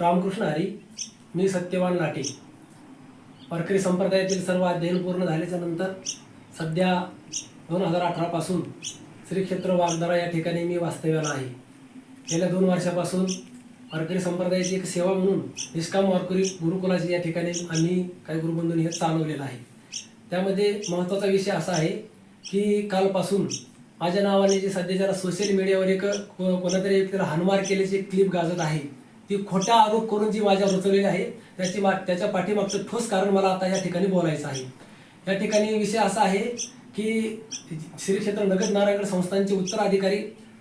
रामकृष्ण हरी मी सत्यवान लाटे. वारकरी संप्रदायातील सर्व अध्ययन पूर्ण झाल्याच्यानंतर सध्या दोन हजार अठरापासून श्री क्षेत्र वागदारा या ठिकाणी मी वास्तव्याला आहे. गेल्या दोन वर्षापासून वारकरी संप्रदायाची एक सेवा म्हणून निष्काम वारकरी गुरुकुलाची या ठिकाणी आम्ही काही गुरुबंधूंनी हे चालवलेलं आहे. त्यामध्ये महत्त्वाचा विषय असा आहे की कालपासून माझ्या नावाने जे सध्याच्या सोशल मीडियावर एक को- कोणातरी एक हनुमार केल्याची एक क्लिप गाजत आहे. ती खोटा आरोप करून जी माझ्या रुचवलेली आहे त्याची मा त्याच्या पाठीमागचं ठोस कारण मला आता या ठिकाणी बोलायचं आहे. या ठिकाणी विषय असा आहे की श्री क्षेत्र नगद नारायण संस्थांचे उत्तराधिकारी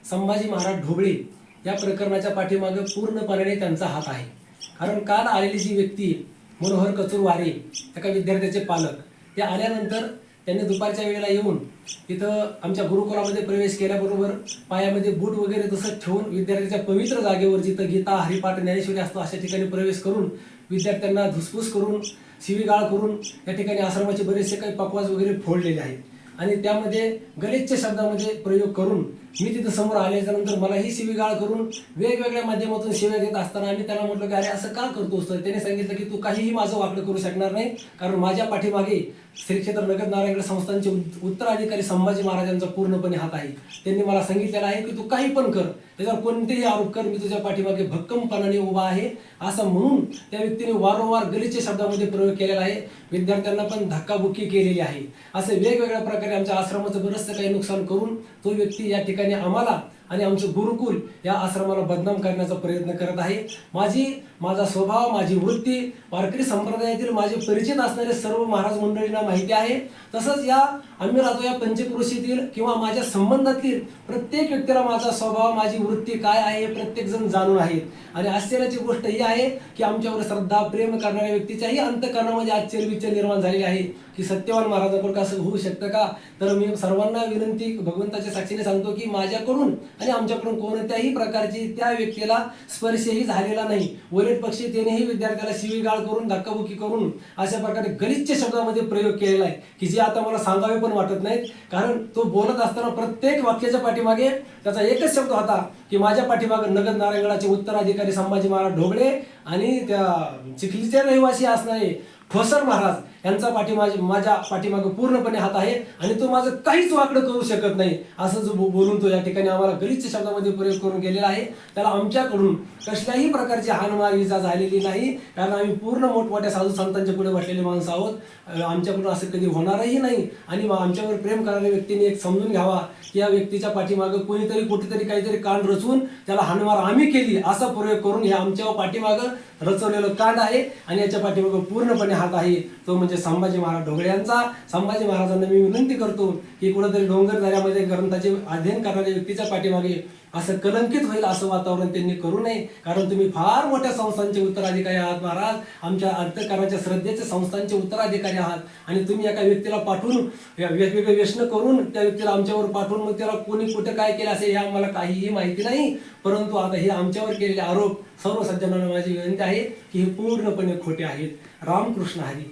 संभाजी महाराज ढोबळे या प्रकरणाच्या पाठीमागे पूर्णपणे त्यांचा हात आहे. कारण काल आलेली जी व्यक्ती मनोहर कचूर वारे एका विद्यार्थ्याचे पालक ते आल्यानंतर त्यांनी दुपारच्या वेळेला येऊन तिथं आमच्या गुरुकुलामध्ये प्रवेश केल्याबरोबर पायामध्ये बूट वगैरे तसं ठेवून विद्यार्थ्याच्या पवित्र जागेवर जिथं गीता हरिपाठ ज्ञानेश्वरी असतो अशा ठिकाणी प्रवेश करून विद्यार्थ्यांना धुसफूस करून शिवीगाळ करून या ठिकाणी आश्रमाचे बरेचसे काही पकवाज वगैरे फोडलेले आहेत. आणि त्यामध्ये गलिच्छ शब्दामध्ये प्रयोग करून मी तिथं समोर आल्याच्यानंतर मलाही शिवीगाळ करून वेगवेगळ्या माध्यमातून सेवा देत असताना आम्ही त्याला म्हटलं की अरे असं का करतोस तर? त्याने सांगितलं की तू काहीही माझं वाकडं करू शकणार नाही कारण माझ्या पाठीमागे श्री क्षेत्र नगद नारायण संस्थांचे उत्तराधिकारी संभाजी महाराजांचा पूर्णपणे हात आहे. त्यांनी मला सांगितलेलं आहे की तू काही पण कर. त्याच्यावर कोणतेही आरोप कर. मी तुझ्या पाठीमागे भक्कमपणाने उभा आहे. असं म्हणून त्या व्यक्तीने वारंवार गलिच्छ शब्दामध्ये प्रयोग केलेला आहे. विद्यार्थ्यांना पण धक्काबुक्की केलेली आहे. असे वेगवेगळ्या प्रकारे आमच्या आश्रमाचं बरंचसं काही नुकसान करून तो व्यक्ती या ठिकाणी आम्हाला आणि आमचं गुरुकुल या आश्रमाला बदनाम करण्याचा प्रयत्न करत आहे. माझी माझा स्वभाव माझी वृत्ती वारकरी संप्रदायातील माझे परिचित असणारे सर्व महाराज मंडळींना माहिती आहे. तसंच या आम्ही राहतो या पंचक्रोशीतील किंवा माझ्या संबंधातील प्रत्येक व्यक्तीला माझा स्वभाव माझी वृत्ती काय आहे हे प्रत्येक जण जाणून आहेत. आणि आश्चर्याची गोष्ट ही आहे की आमच्यावर श्रद्धा प्रेम करणाऱ्या व्यक्तीच्याही अंतकरणामध्ये आज निर्माण झालेली आहे. की सत्यवान महाराजांकडून असं होऊ शकतं का? तर मी सर्वांना विनंती भगवंताच्या साक्षीने सांगतो की माझ्याकडून आणि आमच्याकडून कोणत्याही प्रकारची त्या व्यक्तीला स्पर्शही झालेला नाही. उलट पक्षी त्यानेही विद्यार्थ्याला शिवीगाळ करून धक्काबुक्की करून अशा प्रकारे गलिच्छ शब्दामध्ये प्रयोग केलेला आहे की जे आता मला सांगावे पण वाटत नाहीत. कारण तो बोलत असताना प्रत्येक वाक्याच्या पाठीमागे त्याचा एकच शब्द होता की माझ्या पाठीमागे नगद नारायणगडाचे उत्तराधिकारी संभाजी महाराज ढोबळे आणि त्या चिखलीचे रहिवासी असणारे ठोसर महाराज यांचा पाठीमागे माझ्या पाठीमागे पूर्णपणे हात आहे आणि तो माझं काहीच वाकडं करू शकत नाही. असं जो बोलून तो या ठिकाणी आम्हाला गलिच्छ शब्दामध्ये प्रयोग करून गेलेला आहे. त्याला आमच्याकडून कसल्याही प्रकारची हानमार इजा झालेली नाही. कारण आम्ही पूर्ण मोठमोठ्या साधू संतांच्या पुढे बसलेले माणसं आहोत. आमच्याकडून असं कधी होणारही नाही. आणि आमच्यावर प्रेम करणाऱ्या व्यक्तीने एक समजून घ्यावा. की या व्यक्तीच्या पाठीमागं कोणीतरी कुठेतरी काहीतरी कांड रचून त्याला हानमार आम्ही केली. असा प्रयोग करून हे आमच्या पाठीमागं रचवलेलं कांड आहे. आणि याच्या पाठीमागं पूर्णपणे हात आहे. तो म्हणजे संभाजी महाराज ढोबळे यांचा संभाजी महाराजांना मी विनंती करतो की कुठेतरी डोंगर दऱ्यामध्ये ग्रंथाचे अध्ययन करणाऱ्या व्यक्तीच्या पाठीमागे असं कलंकित होईल असं वातावरण त्यांनी करू नये. कारण तुम्ही फार मोठ्या संस्थांचे उत्तराधिकारी आहात महाराज. आमच्या अंतकरणाच्या श्रद्धेचे संस्थांचे उत्तराधिकारी आहात. आणि तुम्ही एका व्यक्तीला पाठवून वेगवेगळे व्यसन करून त्या व्यक्तीला आमच्यावर पाठवून मग त्याला कोणी कुठं काय केलं असेल हे आम्हाला काहीही माहिती नाही. परंतु आता हे आमच्यावर केलेले आरोप सर्व सज्जनांना माझी विनंती आहे की हे पूर्णपणे खोटे आहेत. रामकृष्ण हरी.